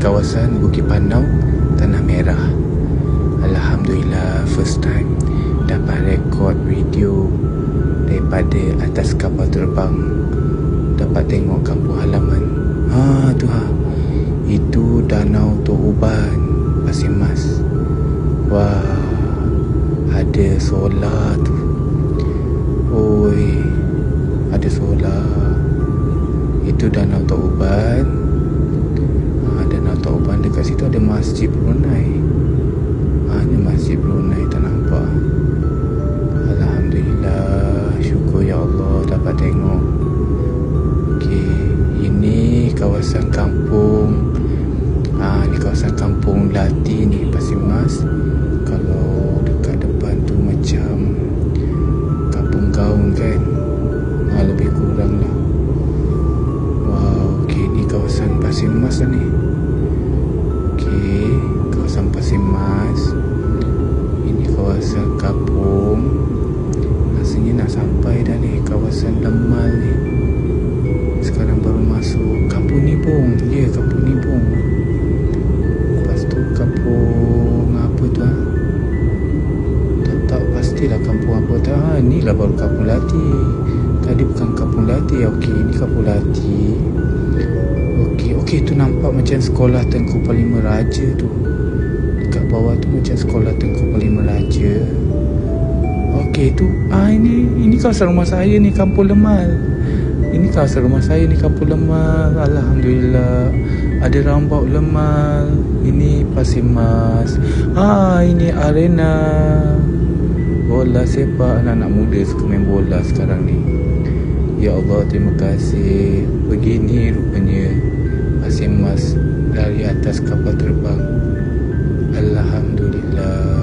kawasan Bukit Panau, Tanah Merah. Alhamdulillah first time dapat rekod video daripada atas kapal terbang dapat tengok kampung halaman. Ha tu ha. Itu Danau Tok Uban, Pasir Mas. Wah. Ada solar tu. Oi. Ada solar. Itu Danau Tok Uban. Ha, Danau Tok Uban dekat situ ada Masjid Brunei. Ha, ni Masjid Brunei tak nampak. Alhamdulillah. Syukur ya Allah dapat tengok. Okey, ini kawasan kampung. Ah, ha, ni kawasan kampung Lati ni Pasir Mas. Kalau dekat depan tu macam kampung gaun kan. Kampung. Ya, yeah, kampung Nibong. Lepas tu kampung apa tu ah? Tak tak pastilah kampung apa tu. Ha, ni lah baru kampung Lati. Tadi bukan kampung Lati. Okey, ni kampung Lati. Okey, okey tu nampak macam sekolah Tengku Palima Raja tu. Dekat bawah tu macam sekolah Tengku Palima Raja. Okey tu ah ini ini kawasan rumah saya ni Kampung Lemal. Ini kawasan rumah saya ni Kampung Lemal. Alhamdulillah. Ada rambut Lemal. Ini Pasir Mas. Ah ini arena bola sepak anak-anak muda suka main bola sekarang ni. Ya Allah terima kasih. Begini rupanya Pasir Mas dari atas kapal terbang. Alhamdulillah.